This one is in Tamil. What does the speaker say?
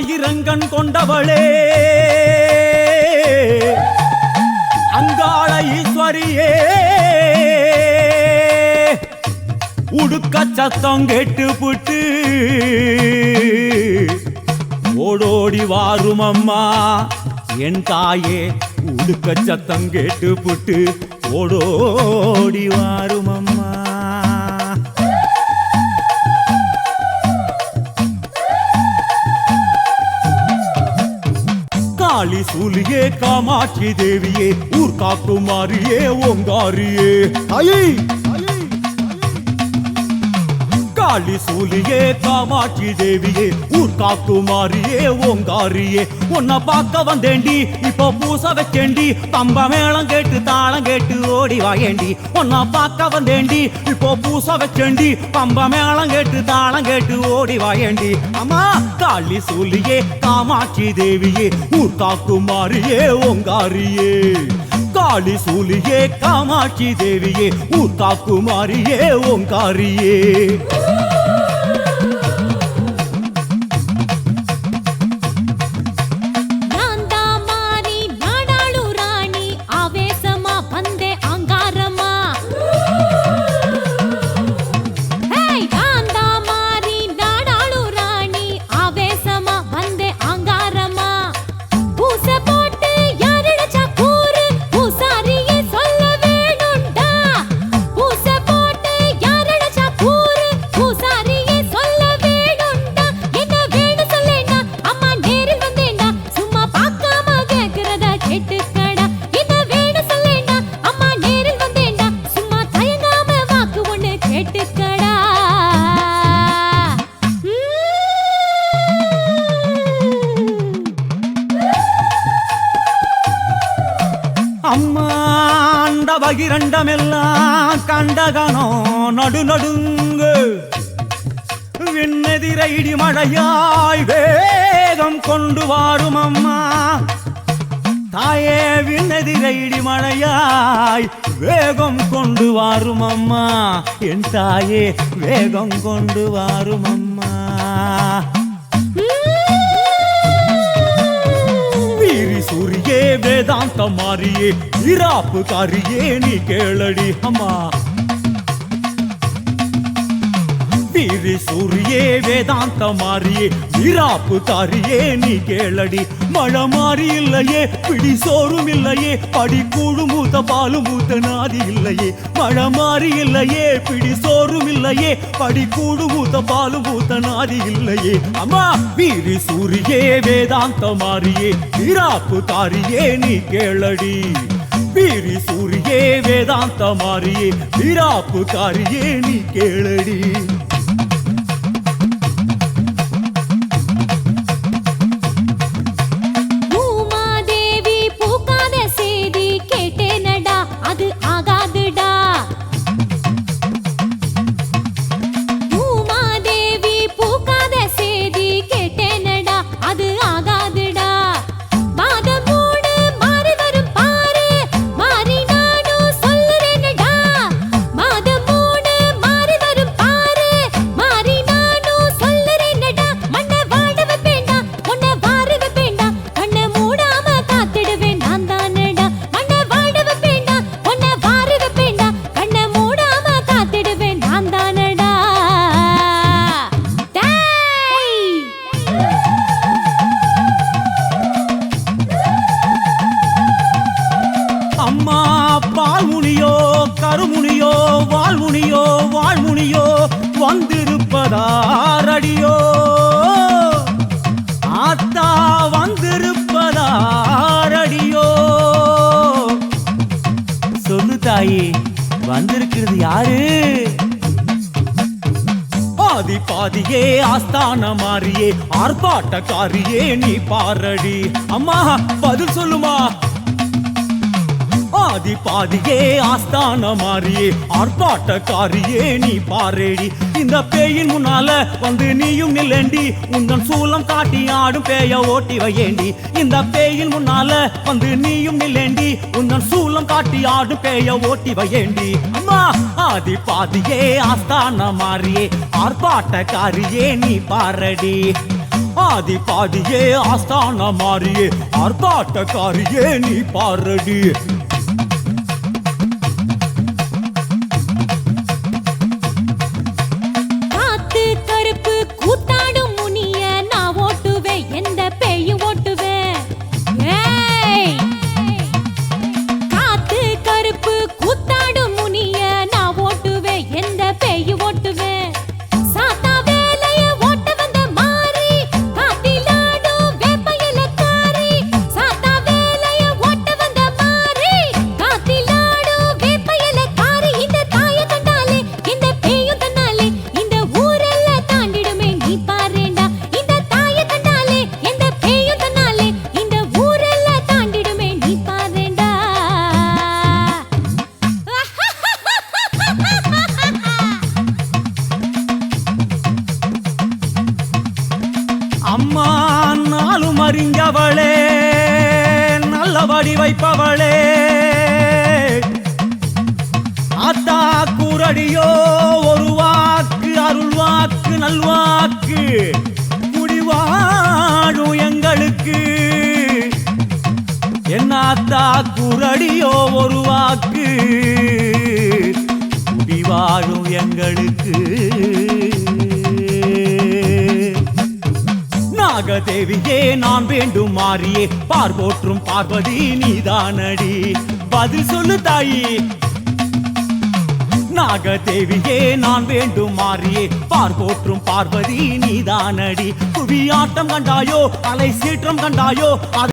ஆயிரங்கண் கொண்டவளே. அங்காள ஈஸ்வரியே. உடுக்க சத்தம் கேட்டு புட்டு. ஓடோடி வாரும் அம்மா என் தாயே உடுக்க சத்தம் கேட்டு புட்டு. ஓடோடி வாரும் அம்மா காளி சூலியே காமாட்சி தேவியே ஊர் காக்குமாரியே ஓங்காரியே. ஐயே காளி சூலியே காமாட்சி தேவியே ஊர் காக்குமாரியே ஓங்காரியே. உன்னை பார்க்க வந்தேண்டி இப்போ பூச வச்சேண்டி தம்ப மேளம் கேட்டு தாளம் கேட்டு ஓடி வாயேண்டி உன்னை பார்க்க வந்தேண்டி இப்போ பூச வச்சேண்டி பம்ப மேளம் கேட்டு தாளம் கேட்டு ஓடி வாயேண்டி அம்மா காளி சூலியே காமாட்சி தேவியே ஊர் காக்குமாரியே ஓங்காரியே. காளி சூலியே காமாட்சி தேவியே ஊர் காக்குமாரியே ஓங்காரியே. அம்மா அண்ட பகிரண்டமெல்லாம் கண்டகனோ நடு நடுங்கு. விண்ணெதிர இடி மழையாய் வேகம் கொண்டு வாரும் அம்மா தாயே விண்ணெதிர இடி மழையாய் வேகம் கொண்டு வாரும் அம்மா என் தாயே வேகம் கொண்டு வாரும் அம்மா வீரி சூரியே வேதாந்த மாறியே இராப்பு காரியே நீ தேவி சூரியே வேதாந்த மாறியே இராப்பு காரியே நீ கேளடி. மழை மாறி இல்லையே பிடி சோறும் இல்லையே படி கூடு மூத்த பாலு மூத்த நாதி இல்லையே. மழை மாறி இல்லையே பிடி சோறும் இல்லையே படி கூடு மூத்த பாலு மூத்த நாதி இல்லையே. அம்மா வீரி சூரியே வேதாந்த மாறியே இராப்பு காரியே நீ கேளடி. வீரி சூரியே வேதாந்த மாறியே இராப்பு காரியே நீ கேளடி. வாழ்முனியோ வாழ்முனியோ வந்திருப்பதாரடியோ. ஆத்தா வந்திருப்பதாரடியோ. சொல்லு தாயி வந்திருக்கிறது யாரு? பாதி பாதியே ஆஸ்தான மாறியே ஆர்ப்பாட்டக்காரியே நீ பாரடி. அம்மா பதில் சொல்லுமா? ஆதி பாதியே ஆஸ்தான மாறியே ஆர்ப்பாட்டக்காரியே நீ பாரேடி. இந்த பேயின் முன்னால வந்து நீயும் நில்லண்டி உந்தன் சூலம் காட்டி ஆடும் பேய ஓட்டி வையேண்டி. இந்த பேயின் முன்னால வந்து நீயும் நில்லண்டி உந்தன் சூலம் காட்டி ஆடும் பேய ஓட்டி வையேண்டி. அம்மா ஆதி பாதியே ஆஸ்தான மாறியே ஆர்ப்பாட்டக்காரியே நீ பாரடி. ஆதி பாதியே ஆஸ்தான மாறியே ஆர்ப்பாட்டக்காரியே நீ பாரடி. அறிஞ்சவளே நல்ல வடி வைப்பவளே. ஆத்தா கூரடியோ ஒரு வாக்கு அருள் வாக்கு நல்வாக்கு. குடிவாழும் எங்களுக்கு. என்னாத்தா குரடியோ ஒரு வாக்கு. குடிவாழும் எங்களுக்கு. நாகதேவியே நான் வேண்டும் மாறியே. பார்போற்றும் பார்வதி நீதானடி. பதில் சொல்லு தாயி. நாகதேவியே நான் வேண்டும் மாறியே. பார்போற்றும் பார்வதி நீதானடி. புவியாட்டம் கண்டாயோ அலை சீற்றம் கண்டாயோ அது